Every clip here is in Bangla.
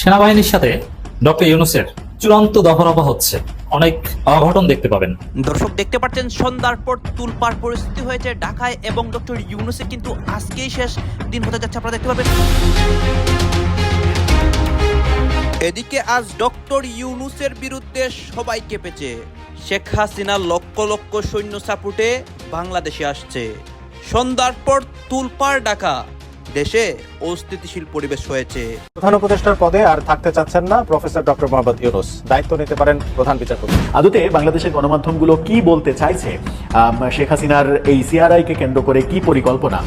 সেনাবাহিনীর সাথে ডক্টর ইউনুসের চূড়ান্ত দফারফা হচ্ছে। অনেক অঘটন দেখতে পাবেন। দর্শক, দেখতে পাচ্ছেন, সন্ধ্যার পর তুলপার পরিস্থিতি হয়েছে ঢাকায় এবং ডক্টর ইউনুসের কিন্তু আজকেই শেষ দিন হতে যাচ্ছে আপনারা দেখতে পাবেন। এদিকে আজ ডক্টর ইউনুসের বিরুদ্ধে সবাই কেঁপেছে। শেখ হাসিনা লক্ষ লক্ষ সৈন্য সাপোর্টে বাংলাদেশে আসছে। সন্ধ্যার পর তুলপার ঢাকা। দেশে অস্থিতিশীল পরিবেশ হয়েছে। প্রধান উপদেষ্টার পদে আর থাকতে চাচ্ছেন না প্রফেসর ডক্টর মোহাম্মদ ইউনুস। দায়িত্ব নিতে পারেন প্রধান বিচারপতি। আদতে বাংলাদেশের গণমাধ্যমগুলো কি বলতে চাইছে? শেখ হাসিনার এই সিআরআই কে কেন্দ্র করে কি পরিকল্পনা?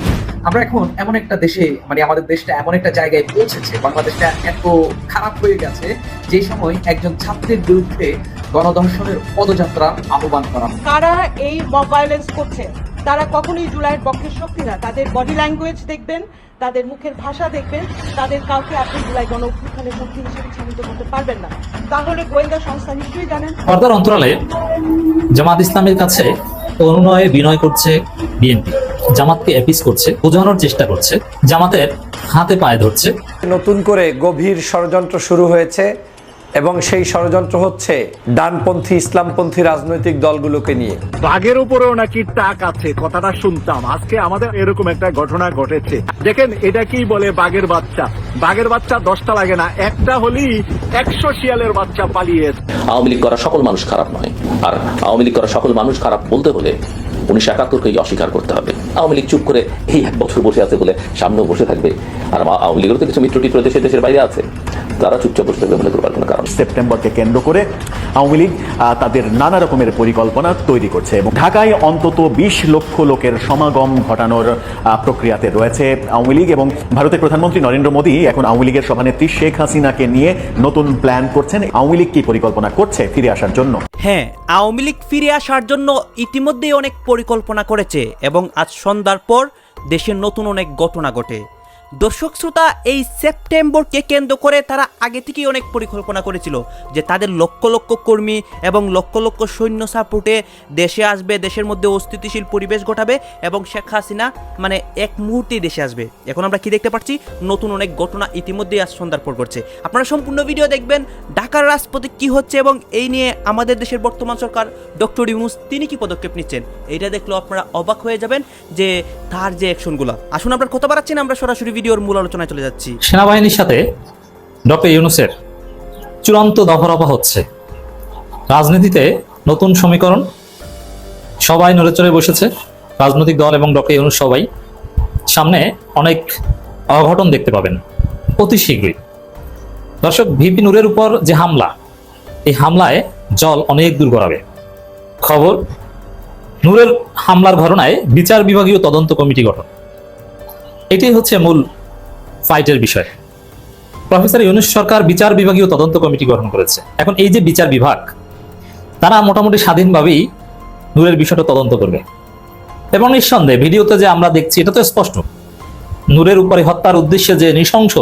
আমরা এখন এমন একটা দেশে মানে আমাদের দেশটা এমন একটা জায়গায় পৌঁছেছে বাংলাদেশটা এত খারাপ হয়ে গেছে যে সময় একজন ছাত্রের বিরুদ্ধে গণধর্ষণের পদযাত্রা আহ্বান করা। কারা এই মব ভায়োলেন্স করছে? তারা কখনোই জুলাইয়ের পক্ষের শক্তি না। তাদের বডি ল্যাঙ্গুয়েজ দেখবেন তাদের মুখের ভাষা দেখবেন তাদের কাউকে আপনি জুলাই গণ অভ্যুত্থানের শক্তি হিসেবে চিহ্নিত করতে পারবেন না। তাহলে গোয়েন্দা সংস্থা নিশ্চয়ই জানেন পর্দার অন্তরালে জামাত ইসলামের কাছে অনুনয়ে বিনয় করছে বিএনপি। জামাতকে অ্যাপিস করছে বোঝানোর চেষ্টা করছে। জামাতের হাতে পায়ে ধরছে। নতুন করে গভীর ষড়যন্ত্র শুরু হয়েছে। এবং সেই ষড়যন্ত্র হচ্ছে ডানপন্থী ইসলামপন্থী রাজনৈতিক দলগুলোকে নিয়ে। বাঘের উপরেও নাকি টাক আছে কথাটা শুনতাম। আজকে আমাদের এরকম একটা ঘটনা ঘটেছে। দেখেন এটা কি বলে বাঘের বাচ্চা? বাঘের বাচ্চা দশটা লাগে না একটা হলেই একশো শিয়ালের বাচ্চা পালিয়ে আওয়ামী লীগ করা সকল মানুষ খারাপ নয়। আর আওয়ামী লীগ করা সকল মানুষ খারাপ বলতে হলে উনিশশো একাত্তরকেই অস্বীকার করতে হবে। আওয়ামী লীগ চুপ করে এই এক বছর বসে আছে বলে সামনেও বসে থাকবে। আর আওয়ামী লীগেরও তো কিছু মিত্র টিত্র দেশে দেশের বাইরে আছে। তারা চুপচাপ বসে থাকবে মনে করবার কোনো কারণ সেপ্টেম্বরকে কেন্দ্র করে আওয়ামী লীগ তাদের নানা রকমের পরিকল্পনা তৈরি করছে এবং ঢাকায় অন্তত বিশ লক্ষ লোকের সমাগম ঘটানোর আহ, প্রক্রিয়াতে রয়েছে আওয়ামী লীগ এবং ভারতের প্রধানমন্ত্রী নরেন্দ্র মোদী এখন আওয়ামী লীগের সভানেত্রী শেখ হাসিনাকে নিয়ে নতুন প্ল্যান করছেন। আওয়ামী লীগ কি পরিকল্পনা করছে ফিরে আসার জন্য? হ্যাঁ আওয়ামী লীগ ফিরে আসার জন্য ইতিমধ্যেই অনেক পরিকল্পনা করেছে এবং আজ সন্ধ্যার পর দেশের নতুন অনেক ঘটনা ঘটে। দর্শক শ্রোতা, এই সেপ্টেম্বরকে কেন্দ্র করে তারা আগে থেকেই অনেক পরিকল্পনা করেছিল যে তাদের লক্ষ লক্ষ কর্মী এবং লক্ষ লক্ষ সৈন্য সাপোর্টে দেশে আসবে, দেশের মধ্যে অস্থিতিশীল পরিবেশ ঘটাবে এবং শেখ হাসিনা মানে এক মুহূর্তেই দেশে আসবে। এখন আমরা কি দেখতে পাচ্ছি? নতুন অনেক ঘটনা ইতিমধ্যেই আজ সন্ধ্যার পর ঘটছে। আপনারা সম্পূর্ণ ভিডিও দেখবেন, ঢাকার রাজপথে কি হচ্ছে এবং এই নিয়ে আমাদের দেশের বর্তমান সরকার ডক্টর ইউনুস তিনি কি পদক্ষেপ নিচ্ছেন? এইটা দেখলেও আপনারা অবাক হয়ে যাবেন যে তার যে অ্যাকশনগুলো আসুন, আমরা কথা বাড়াচ্ছি না, আমরা সরাসরি ভিডিওর মূল আলোচনায় চলে যাচ্ছি। সেনাবাহিনীর সাথে ডক্টর ইউনুসের চূড়ান্ত দফারফা হচ্ছে। রাজনীতিতে নতুন সমীকরণ সবাই নড়ে চড়ে বসেছে। রাজনৈতিক দল এবং ডক্টর ইউনুস সবাই সামনে অনেক অঘটন দেখতে পাবেন অতি শীঘ্রই। দর্শক, ভিপি নূরের উপর যে হামলা, এই হামলায় জল অনেক দূর গড়াবে। খবর, নূরের হামলার ঘটনায় বিচার বিভাগীয় তদন্ত কমিটি গঠন। এটি হচ্ছে মূল ফাইটের বিষয়। প্রফেসর ইউনুস সরকার বিচার বিভাগীয় তদন্ত কমিটি গঠন করেছে। এখন এই যে বিচার বিভাগ, তারা মোটামুটি স্বাধীনভাবেই নূরের বিষয়টা তদন্ত করবে। এবং নিঃসন্দেহে ভিডিওতে যে আমরা দেখছি, এটা তো স্পষ্ট। নূরের উপরে হত্যার উদ্দেশ্যে যে নৃশংস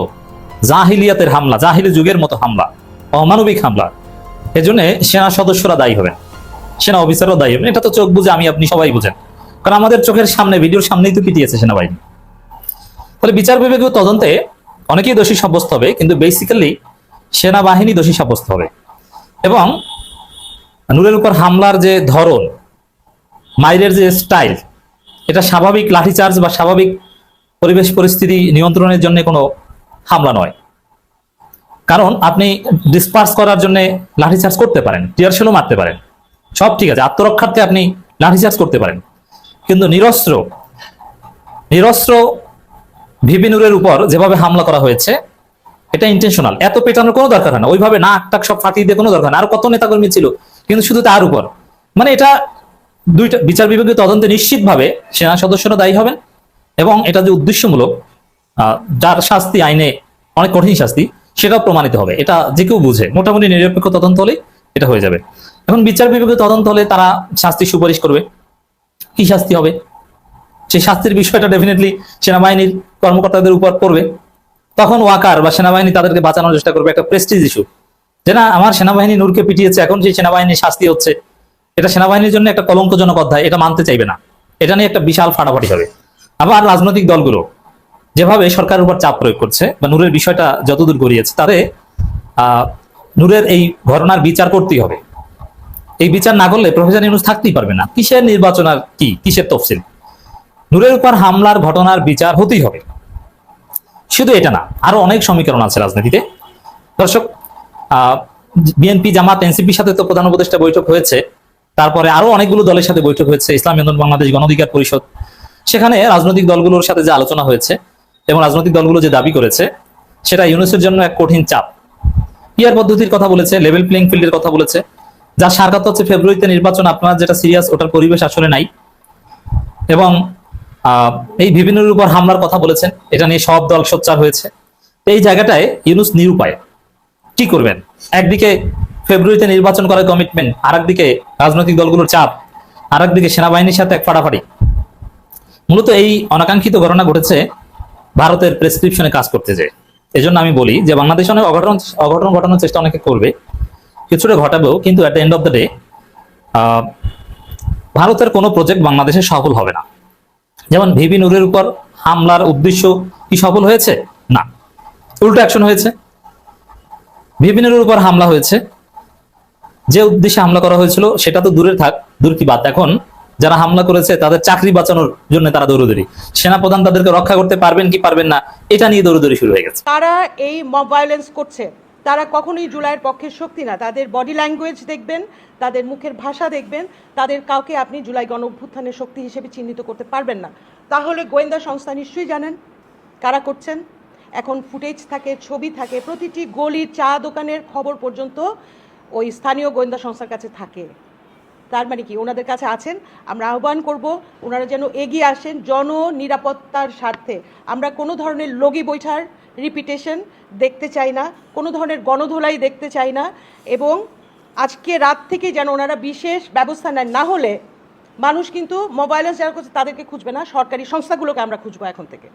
জাহিলিয়াতের হামলা, জাহিলি যুগের মতো হামলা, অমানবিক হামলা, এজন্য সেনা সদস্যরা দায়ী হবেন। সেনা অফিসারও দায়ী হবেন। এটা তো চোখ বুঝে আমি, আপনি সবাই বুঝেন। কারণ আমাদের চোখের সামনে, ভিডিওর সামনেই তো পিটিয়েছে সেনাবাহিনী। ফলে বিচার বিভাগীয় তদন্তে অনেকেই দোষী সাব্যস্ত হবে, কিন্তু বেসিক্যালি সেনাবাহিনী দোষী সাব্যস্ত হবে। এবং নূরের উপর হামলার যে ধরন, মাইরের যে স্টাইল এটা স্বাভাবিক লাঠিচার্জ বা স্বাভাবিক পরিবেশ পরিস্থিতি নিয়ন্ত্রণের জন্য কোনো হামলা নয়। কারণ আপনি ডিসপার্স করার জন্য লাঠিচার্জ করতে পারেন, টিয়ার শেলও মারতে পারেন। সব ঠিক আছে, আত্মরক্ষার্থে আপনি লাঠিচার্জ করতে পারেন। কিন্তু নিরস্ত্র নিরস্ত্র ভিবিনুরের উপর যেভাবে হামলা করা হয়েছে, এটা ইন্টেনশনাল এত পেটানোর কোনো দরকার হয় না। ওইভাবে না, টাক সব ফাটিয়ে দিয়ে কোনো দরকার না। আর কত নেতাকর্মী ছিল, কিন্তু শুধু তার উপর। মানে এটা দুইটা, বিচার বিভাগীয় তদন্তে নিশ্চিতভাবে সেনা সদস্যরা দায়ী হবেন এবং এটা যে উদ্দেশ্যমূলক যার শাস্তি আইনে অনেক কঠিন শাস্তি, সেটাও প্রমাণিত হবে। এটা যে কেউ বুঝে। মোটামুটি নিরপেক্ষ তদন্ত হলেই এটা হয়ে যাবে। এখন বিচার বিভাগীয় তদন্ত হলে তারা শাস্তি সুপারিশ করবে। কি শাস্তি হবে? সেই শাস্তির বিষয়টা ডেফিনেটলি সেনাবাহিনীর কর্মকর্তাদের উপর পড়বে। তখন ওয়াকার বা সেনাবাহিনী তাদেরকে বাঁচানোর চেষ্টা করবে একটা প্রেস্টিজ ইস্যু যে না, আমার সেনাবাহিনী নূরকে পিটিয়েছে, এখন সেই সেনাবাহিনীর শাস্তি হচ্ছে, এটা সেনাবাহিনীর জন্য একটা কলঙ্কজনক অধ্যায়, এটা মানতে চাইবে না। এটা নিয়ে একটা বিশাল ফাটাফাটি হবে। আবার রাজনৈতিক দলগুলো যেভাবে সরকারের উপর চাপ প্রয়োগ করছে বা নূরের বিষয়টা যতদূর গড়িয়েছে, তাতে নূরের এই ঘটনার বিচার করতেই হবে। এই বিচার না করলে প্রফেসর ইউনুস থাকতেই পারবে না। কিসের নির্বাচন আর কি? কিসের তফসিল? নূরের উপর হামলার ঘটনার বিচার হতেই হবে। শুধু এটা না, আরও অনেক সমীকরণ আছে রাজনীতিতে। দর্শক বিএনপি, জামাত, এনসিপির সাথে তো প্রধান উপদেষ্টা বৈঠক হয়েছে। তারপরে আরও অনেকগুলো দলের সাথে বৈঠক হয়েছে, ইসলাম আন্দোলন বাংলাদেশ গণ অধিকার পরিষদ। সেখানে রাজনৈতিক দলগুলোর সাথে যে আলোচনা হয়েছে এবং রাজনৈতিক দলগুলো যে দাবি করেছে, সেটা ইউনুসের জন্য এক কঠিন চাপ। পিয়ার পদ্ধতির কথা বলেছে লেভেল প্লেইং ফিল্ডের কথা বলেছে। যার সার কথা হচ্ছে ফেব্রুয়ারিতে নির্বাচন, আপনার যেটা সিরিয়াস ওটার পরিবেশ আসলে নাই। এবং এই বিভিন্নের উপর হামলার কথা বলেছেন। এটা নিয়ে সব দল সোচ্চার হয়েছে। এই জায়গাটায় ইউনুস নিরুপায়। কি করবেন? একদিকে ফেব্রুয়ারিতে নির্বাচন করার কমিটমেন্ট আর একদিকে রাজনৈতিক দলগুলোর চাপ আর একদিকে সেনাবাহিনীর সাথে এক ফাড়াফাড়ি মূলত এই অনাকাঙ্ক্ষিত ঘটনা ঘটেছে ভারতের প্রেসক্রিপশনে কাজ করতে যে। এজন্য আমি বলি যে, বাংলাদেশ অনেক অঘটন অঘটন ঘটানোর চেষ্টা অনেকে করবে। কিছুটা ঘটাবেও, কিন্তু at the end of the day ভারতের কোনো প্রজেক্ট বাংলাদেশে সফল হবে না। যেমন ভিবি নূরের উপর হামলার উদ্দেশ্য কি সফল হয়েছে? না। উল্টো অ্যাকশন হয়েছে। ভিবি নূরের উপর হামলা হয়েছে। যে উদ্দেশ্যে হামলা করা হয়েছিল, সেটা তো দূরে থাক, দূর কি বাদ এখন যারা হামলা করেছে, তাদের চাকরি বাঁচানোর জন্য তারা দৌড়দৌড়ি। সেনাপ্রধান তাদেরকে রক্ষা করতে পারবেন কি পারবেন না, এটা নিয়ে দৌড়দৌড়ি শুরু হয়ে গেছে। তারা এই মব ভায়োলেন্স করছে। তারা কখনোই জুলাইয়ের পক্ষের শক্তি না। তাদের বডি ল্যাঙ্গুয়েজ দেখবেন, তাদের মুখের ভাষা দেখবেন, তাদের কাউকে আপনি জুলাই গণ অভ্যুত্থানের শক্তি হিসেবে চিহ্নিত করতে পারবেন না। তাহলে গোয়েন্দা সংস্থা নিশ্চয়ই জানেন কারা করছেন। এখন ফুটেজ থাকে, ছবি থাকে, প্রতিটি গলির চা দোকানের খবর পর্যন্ত ওই স্থানীয় গোয়েন্দা সংস্থার কাছে থাকে। তার মানে কি? ওনাদের কাছে আছেন, আমরা আহ্বান করব ওনারা যেন এগিয়ে আসেন জন নিরাপত্তার স্বার্থে। আমরা কোনো ধরনের লগি বৈঠার রিপিটেশন দেখতে চাই না, কোনো ধরনের গণধোলাই দেখতে চাই না এবং আজকে রাত থেকে যেন ওনারা বিশেষ ব্যবস্থা নেন। না হলে মানুষ কিন্তু মোবাইলে যারা করছে তাদেরকে খুঁজবে না, সরকারি সংস্থাগুলোকে আমরা খুঁজবো এখন থেকে।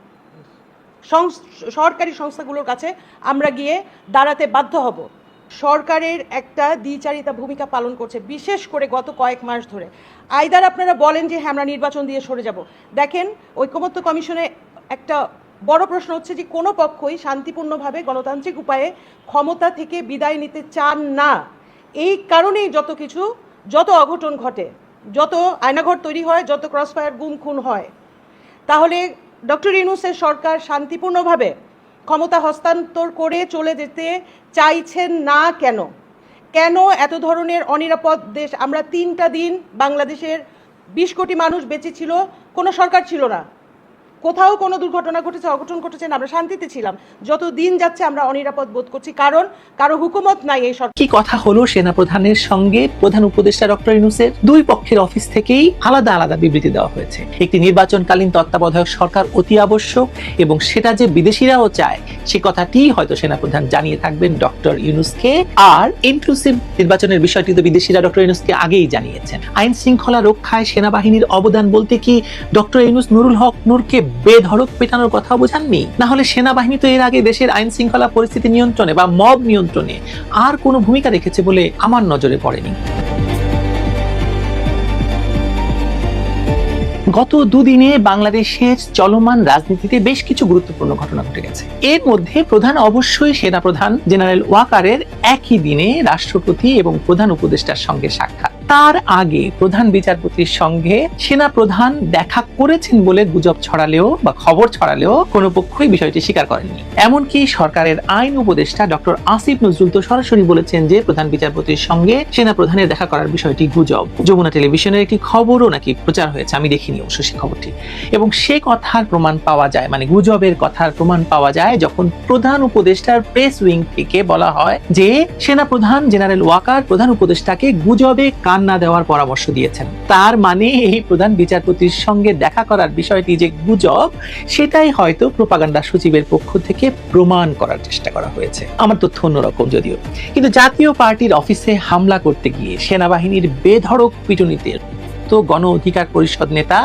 সরকারি সংস্থাগুলোর কাছে আমরা গিয়ে দাঁড়াতে বাধ্য হব। সরকারের একটা দ্বিচারিতা ভূমিকা পালন করছে, বিশেষ করে গত কয়েক মাস ধরে। আইদার আপনারা বলেন যে হ্যাঁ আমরা নির্বাচন দিয়ে সরে যাব। দেখেন ঐক্যমত্য কমিশনে একটা বড় প্রশ্ন হচ্ছে যে, কোনো পক্ষই শান্তিপূর্ণভাবে গণতান্ত্রিক উপায়ে ক্ষমতা থেকে বিদায় নিতে চান না। এই কারণেই যত কিছু, যত অঘটন ঘটে, যত আয়নাঘর তৈরি হয়, যত ক্রসফায়ার গুম খুন হয়, তাহলে ডক্টর ইউনুসের সরকার শান্তিপূর্ণভাবে ক্ষমতা হস্তান্তর করে চলে যেতে চাইছেন না কেন? কেন এত ধরনের অনিরাপদ দেশ? আমরা তিনটা দিন বাংলাদেশের বিশ কোটি মানুষ বেঁচে ছিল, কোনো সরকার ছিল না। কোথাও কোনো দুর্ঘটনা ঘটেছে, অঘটন ঘটেছে আমরা শান্তিতে ছিলাম। যত দিন যাচ্ছে আমরা অনিরাপদ বোধ করছি, কারণ কারও হুকুমত নাই এই সরকার কি কথা হলো সেনাপ্রধানের সঙ্গে? প্রধান উপদেষ্টা ডক্টর ইনুসের দুই পক্ষের অফিস থেকেই আলাদা আলাদা বিবৃতি দেওয়া হয়েছে। একটি নির্বাচনকালীন তত্ত্বাবধায়ক সরকার অতি আবশ্যক এবং সেটা যে বিদেশিরাও চায়, সে কথাটি হয়তো সেনাপ্রধান জানিয়ে থাকবেন ডক্টর ইউনুসকে। আর ইনক্লুসিভ নির্বাচনের বিষয়টি তো বিদেশিরা ডক্টর ইউনুসকে আগেই জানিয়েছেন। আইন শৃঙ্খলা রক্ষায় সেনাবাহিনীর অবদান বলতে কি ডক্টর ইউনুস নুরুল হক নূরকে বেধড়ক পেটানোর কথা বোঝাননি? না হলে সেনাবাহিনী তো এর আগে দেশের আইন শৃঙ্খলা পরিস্থিতি নিয়ন্ত্রণে বা মব নিয়ন্ত্রণে আর কোনো ভূমিকা রেখেছে বলে আমার নজরে পড়েনি। গত দুদিনে বাংলাদেশের চলমান রাজনীতিতে বেশ কিছু গুরুত্বপূর্ণ ঘটনা ঘটে গেছে। এর মধ্যে প্রধান অবশ্যই সেনাপ্রধান জেনারেল ওয়াকারের একই দিনে রাষ্ট্রপতি এবং প্রধান উপদেষ্টার সঙ্গে সাক্ষাৎ। তার আগে প্রধান বিচারপতির সঙ্গে সেনা প্রধান দেখা করেছেন বলে গুজব ছড়ালেও বা খবর ছড়ালেও কোনো পক্ষই বিষয়টি স্বীকার করেননি। এমনকি সরকারের আইন উপদেষ্টা ডক্টর আসিফ নজরুল তো সরাসরি বলেছেন যে প্রধান বিচারপতির সঙ্গে সেনা প্রধানের দেখা করার বিষয়টি গুজব। যমুনা টেলিভিশনের একটি খবরও নাকি প্রচার হয়েছে, আমি দেখিনি অবশ্য সেই খবরটি। এবং সে কথার প্রমাণ পাওয়া যায় মানে গুজবের কথার প্রমাণ পাওয়া যায় যখন প্রধান উপদেষ্টার প্রেস উইং থেকে বলা হয় যে সেনা প্রধান জেনারেল ওয়াকার প্রধান উপদেষ্টাকে গুজবে কান না দেওয়ার পরামর্শ দিয়েছেন। তার মানে এই প্রধান বিচারপতির সঙ্গে দেখা করার বিষয়টি যে গুজব, সেটাই হয়তো প্রোপাগান্ডা সচিবের পক্ষ থেকে প্রমাণ করার চেষ্টা করা হয়েছে। আমার তথ্য অন্যরকম যদিও। কিন্তু জাতীয় পার্টির অফিসে হামলা করতে গিয়ে সেনাবাহিনীর বেধড়ক পিটুনিতে ভারপ্রাপ্ত গণ অধিকার পরিষদ নেতা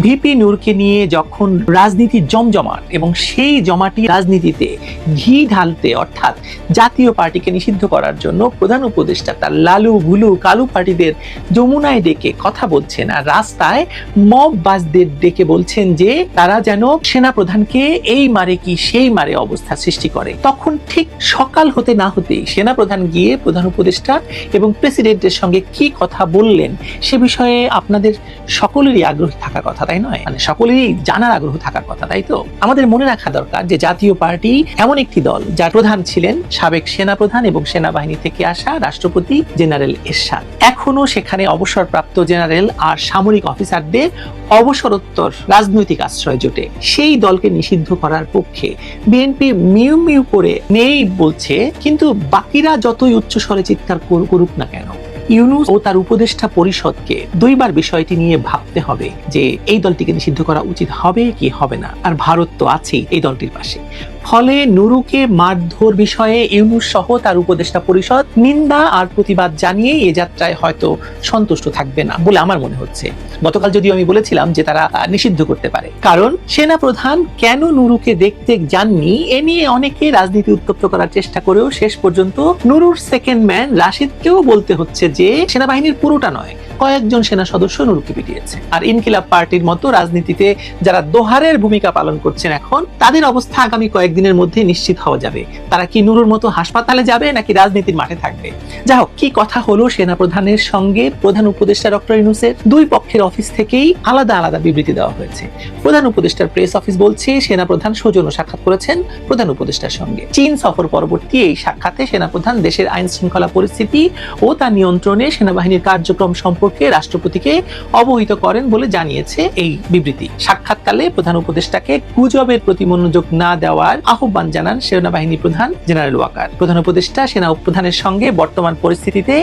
ভিপি নূরকে নিয়ে যখন রাজনীতি জমজমাট এবং সেই জমাটি রাজনীতিতে ঘি ঢালতে, অর্থাৎ জাতীয় পার্টিকে নিষিদ্ধ করার জন্য প্রধান উপদেষ্টা তার লালু ভুলু কালু পার্টিদের যমুনায় ডেকে কথা বলছেন আর রাস্তায় মব বাসদের ডেকে বলছেন যে তারা যেন সেনা প্রধানকে এই মারে কি সেই মারে অবস্থা সৃষ্টি করে। তখন ঠিক সকাল হতে না হতেই সেনা প্রধান গিয়ে প্রধান উপদেষ্টা এবং প্রেসিডেন্টের সঙ্গে কি কথা বললেন সে বিষয়ে আপনাদের সকলেরই আগ্রহ থাকার কথা, তাই নয়? মানে সকলেরই জানার আগ্রহ থাকার কথা, তাই তো? আমাদের মনে রাখা দরকার যে জাতীয় পার্টি এমন একটি দল, যার প্রধান ছিলেন সাবেক সেনা প্রধান এবং সেনাবাহিনী থেকে আসা রাষ্ট্রপতি জেনারেল এরশাদ। এখনও সেখানে অবসরপ্রাপ্ত জেনারেল আর সামরিক অফিসারদের অবসরোত্তর রাজনৈতিক আশ্রয় জোটে। সেই দলকে নিষিদ্ধ করার পক্ষে বিএনপি মিউ মিউ করে নেই বলছে, কিন্তু বাকিরা যতই উচ্চস্বরে চিৎকার কর- করুক না কেন ইউনুস ও তার উপদেষ্টা পরিষদকে দুইবার বিষয়টি নিয়ে ভাবতে হবে যে, এই দলটিকে নিষিদ্ধ করা উচিত হবে কি হবে না। আর ভারত তো আছেই এই দলটির পাশে। ফলে নুরুকে মারধর বিষয়ে ইউনুস সহ তার উপদেষ্টা পরিষদ নিন্দা আর প্রতিবাদ জানিয়ে এ যাত্রায় হয়তো সন্তুষ্ট থাকবে না বলে আমার মনে হচ্ছে। গতকাল যদিও আমি বলেছিলাম যে তারা নিষিদ্ধ করতে পারে। কারণ সেনা প্রধান কেন নুরুকে দেখতে যাননি, এ নিয়ে অনেকে রাজনীতি উত্তপ্ত করার চেষ্টা করেও শেষ পর্যন্ত নুরুর সেকেন্ড ম্যান রাশিদকেও বলতে হচ্ছে যে সেনাবাহিনীর পুরোটা নয়, কয়েকজন সেনা সদস্য নুরুকে পিটিয়েছে। আর ইনকিলাব পার্টির মতো রাজনীতিতে যারা দোহারের ভূমিকা পালন করছেন এখন, তাদের অবস্থা আগামী কয়েকদিনের মধ্যে নিশ্চিত হওয়া যাবে। তারা কি নুরুর মতো হাসপাতালে যাবে নাকি রাজনীতির মাঠে থাকবে? যা হোক কি কথা হলো সেনা প্রধানের সঙ্গে প্রধান উপদেষ্টা ডক্টর ইনুসের দুই পক্ষের অফিস থেকেই আলাদা আলাদা বিবৃতি দেওয়া হয়েছে। প্রধান উপদেষ্টার প্রেস অফিস বলছে সেনা প্রধান সৌজন্য সাক্ষাৎ করেছেন প্রধান উপদেষ্টার সঙ্গে। চীন সফর পরবর্তী এই সাক্ষাতে সেনা প্রধান দেশের আইন শৃঙ্খলা পরিস্থিতি ও তা নিয়ন্ত্রণে সেনাবাহিনীর কার্যক্রম সম্পর্কে রাষ্ট্রপতিকে অবহিত করেন বলে জানিয়েছে এই বিবৃতি। সাক্ষাৎকালে প্রধান উপদেষ্টাকে গুজবের প্রতি মনোযোগ না দেওয়ার আহ্বান জানান সেনাবাহিনী প্রধান জেনারেল ওয়াকার। প্রধান উপদেষ্টা, সেনা প্রধানের সঙ্গে বর্তমান পরিস্থিতিতে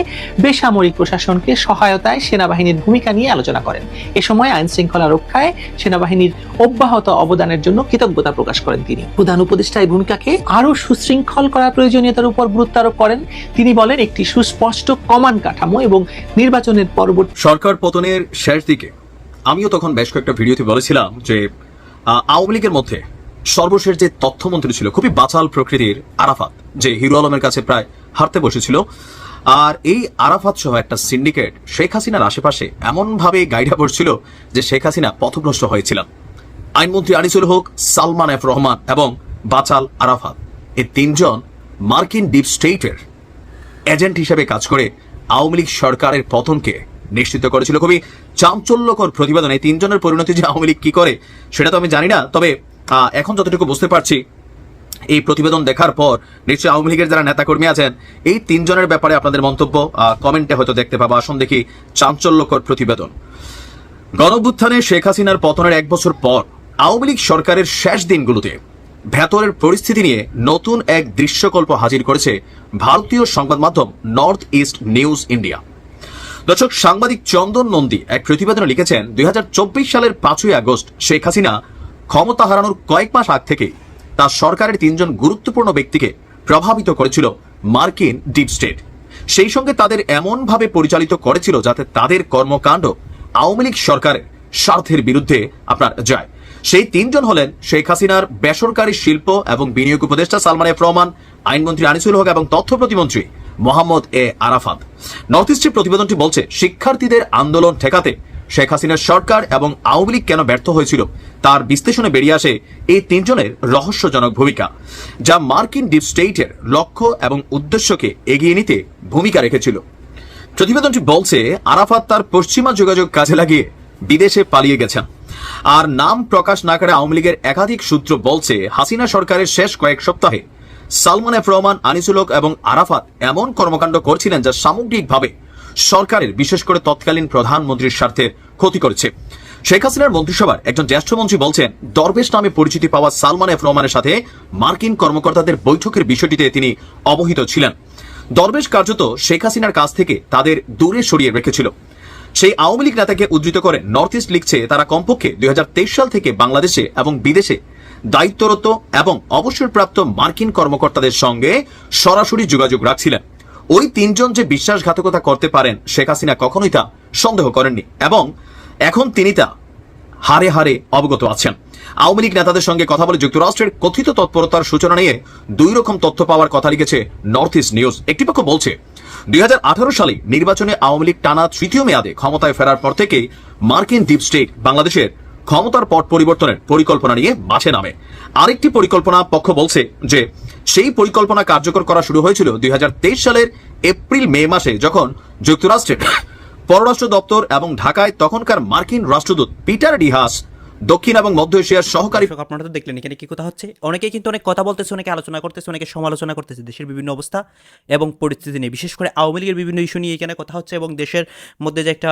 বেসামরিক প্রশাসনকে সহায়তায় সেনাবাহিনীর ভূমিকা নিয়ে আলোচনা করেন। এ সময় আইন শৃঙ্খলা রক্ষায় সেনাবাহিনীর অব্যাহত অবদানের জন্য কৃতজ্ঞতা প্রকাশ করেন তিনি। প্রধান উপদেষ্টা এই ভূমিকাকে আরও সুশৃঙ্খল করার প্রয়োজনীয়তার উপর গুরুত্ব আরোপ করেন। তিনি বলেন, একটি সুস্পষ্ট কমান কাঠামো এবং নির্বাচনের পরবর্তী সরকার পতনের শেষ দিকে, আমিও তখন বেশ কয়েকটা ভিডিওতে বলেছিলাম যে আওয়ামী লীগের মধ্যে সর্বশেষ যে তথ্যমন্ত্রী ছিল, খুবই বাচাল প্রকৃতির আরাফাত, যে হিরো আলমের কাছে প্রায় হারতে বসেছিল। আর এই আরাফাত সহ একটা সিন্ডিকেট, শেখ হাসিনার আশেপাশে এমনভাবে গাইডা পড়ছিল যে শেখ হাসিনা পথভ্রষ্ট হয়েছিলেন। আইনমন্ত্রী আনিসুল হক, সালমান এফ রহমান এবং বাচাল আরাফাত। এই তিনজন মার্কিন ডিপ স্টেটের এজেন্ট হিসেবে কাজ করে আওয়ামী লীগ সরকারের পতনকে নিশ্চিত করেছিল। খুবই চাঞ্চল্যকর প্রতিবেদন। এই তিনজনের পরিণতি যে আওয়ামী লীগ কি করে, সেটা তো আমি জানি না। তবে এখন যতটুকু বুঝতে পারছি, এই প্রতিবেদন দেখার পর নিশ্চয়ই আওয়ামী লীগের যারা নেতাকর্মী আছেন, এই তিনজনের ব্যাপারে আপনাদের মন্তব্য কমেন্টে হয়তো দেখতে পাবো। আসুন দেখি চাঞ্চল্যকর প্রতিবেদন। গণভ্যুত্থানে শেখ হাসিনার পতনের এক বছর পর আওয়ামী লীগ সরকারের শেষ দিনগুলোতে ভেতরের পরিস্থিতি নিয়ে নতুন এক দৃশ্যকল্প হাজির করেছে ভারতীয় সংবাদ মাধ্যম নর্থ ইস্ট নিউজ ইন্ডিয়া। দর্শক, সাংবাদিক চন্দন নন্দী এক প্রতিবেদনে লিখেছেন, দুই হাজার চব্বিশ সালের পাঁচই আগস্ট শেখ হাসিনা ক্ষমতা হারানোর কয়েক মাস আগ থেকে তার সরকারের তিনজন গুরুত্বপূর্ণ ব্যক্তিকে প্রভাবিত করেছিল মার্কিন ডিপ স্টেট। সেই সঙ্গে তাদের এমনভাবে পরিচালিত করেছিল যাতে তাদের কর্মকাণ্ড আওয়ামী লীগ সরকারের স্বার্থের বিরুদ্ধে আপনার যায়। সেই তিনজন হলেন শেখ হাসিনার বেসরকারি শিল্প এবং বিনিয়োগ উপদেষ্টা সালমান এফ রহমান, আইনমন্ত্রী আনিসুল হক এবং তথ্য প্রতিমন্ত্রী মোহাম্মদ এ আরাফাত। নর্থ ইস্টের প্রতিবেদনটি বলছে, শিক্ষার্থীদের আন্দোলন ঠেকাতে শেখ হাসিনার সরকার এবং আওয়ামী লীগ কেন ব্যর্থ হয়েছিল, তার বিশ্লেষণে বেরিয়ে আসে এই তিনজনের রহস্যজনক ভূমিকা, যা মার্কিন ডিপ স্টেটের লক্ষ্য এবং উদ্দেশ্যকে এগিয়ে নিতে ভূমিকা রেখেছিল। প্রতিবেদনটি বলছে, আরাফাত তার পশ্চিমা যোগাযোগ কাজে লাগিয়ে বিদেশে পালিয়ে গেছেন। আর নাম প্রকাশ না করে আওয়ামী লীগের একাধিক সূত্র বলছে, হাসিনা সরকারের শেষ কয়েক সপ্তাহে সালমান এফ রহমান আনিসুলক এবং আরাফাত এমন কর্মকাণ্ড করছিলেন যা সামগ্রিকভাবে সরকারের, বিশেষ করে তৎকালীন প্রধানমন্ত্রীর স্বার্থের ক্ষতি করেছে। শেখ হাসিনার মন্ত্রিসভার একজন জ্যেষ্ঠ মন্ত্রী বলছেন, দরবেশ নামে পরিচিতি পাওয়া সালমান এফ রহমানের সাথে মার্কিন কর্মকর্তাদের বৈঠকের বিষয়টিতে তিনি অবহিত ছিলেন। দরবেশ কার্যত শেখ হাসিনার কাছ থেকে তাদের দূরে সরিয়ে রেখেছিল। সেই আওয়ামী লীগ নেতাকে উদ্ধৃত করে নর্থ ইস্ট লিখছে, তারা কমপক্ষে দুই হাজার তেইশ সাল থেকে বাংলাদেশে এবং বিদেশে দায়িত্বরত এবং অবসরপ্রাপ্ত মার্কিন কর্মকর্তাদের সঙ্গে সরাসরি যোগাযোগ রাখছিলেন। ওই তিনজন যে বিশ্বাসঘাতকতা করতে পারেন, শেখ হাসিনা কখনোই তা সন্দেহ করেননি এবং এখন তিনি তা হারে হারে অবগত আছেন। আওয়ামী লীগ নেতাদের সঙ্গে কথা বলে যুক্তরাষ্ট্রের কথিত তৎপরতার সূচনা নিয়ে দুই রকম তথ্য পাওয়ার কথা লিখেছে নর্থ ইস্ট নিউজ। একটি পক্ষ বলছে, দুই সালে নির্বাচনে আওয়ামী লীগ টানা তৃতীয় মেয়াদে ক্ষমতায় ফেরার পর থেকেই মার্কিন ডিপ স্টেট বাংলাদেশের ক্ষমতার পট পরিবর্তনের পরিকল্পনা নিয়ে মাঠে নামে। আরেকটি পরিকল্পনা পক্ষ বলছে যে সেই পরিকল্পনা কার্যকর করা শুরু হয়েছিল দুই হাজার তেইশ সালের এপ্রিল মে মাসে, যখন যুক্তরাষ্ট্রের পররাষ্ট্র দপ্তর এবং ঢাকায় তখনকার মার্কিন রাষ্ট্রদূত পিটার ডিহাস দক্ষিণ এবং মধ্য এশিয়ার সহকারী আপনারা তো দেখলেন এখানে কি কথা হচ্ছে। অনেকেই কিন্তু অনেক কথা বলতেছে, অনেকে আলোচনা করতেছে, অনেকে সমালোচনা করতেছে দেশের বিভিন্ন অবস্থা এবং পরিস্থিতি নিয়ে। বিশেষ করে আওয়ামী লীগের বিভিন্ন ইস্যু নিয়ে এখানে কথা হচ্ছে এবং দেশের মধ্যে যে একটা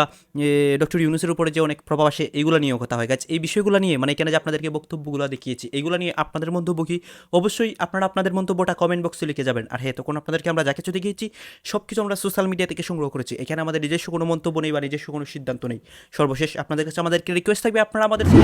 ডক্টর ইউনুসের উপরে যে অনেক প্রভাব আসে এইগুলো নিয়েও কথা হয়ে। গেছে এই বিষয়গুলো নিয়ে মানে এখানে যে আপনাদেরকে বক্তব্যগুলো দেখিয়েছি এইগুলো নিয়ে আপনাদের মন্তব্য কি? অবশ্যই আপনারা আপনাদের মন্তব্যটা কমেন্ট বক্সে লিখে যাবেন। আর হ্যাঁ তখন আপনাদেরকে আমরা যা কিছু দেখিয়েছি সব কিছু আমরা সোশ্যাল মিডিয়া থেকে সংগ্রহ করেছি। এখানে আমাদের নিজস্ব কোনো মন্তব্য নেই বা নিজস্ব কোনো সিদ্ধান্ত নেই। সর্বশেষ আপনাদের কাছে আমাদেরকে রিকোয়েস্ট থাকবে, আপনারা আমাদের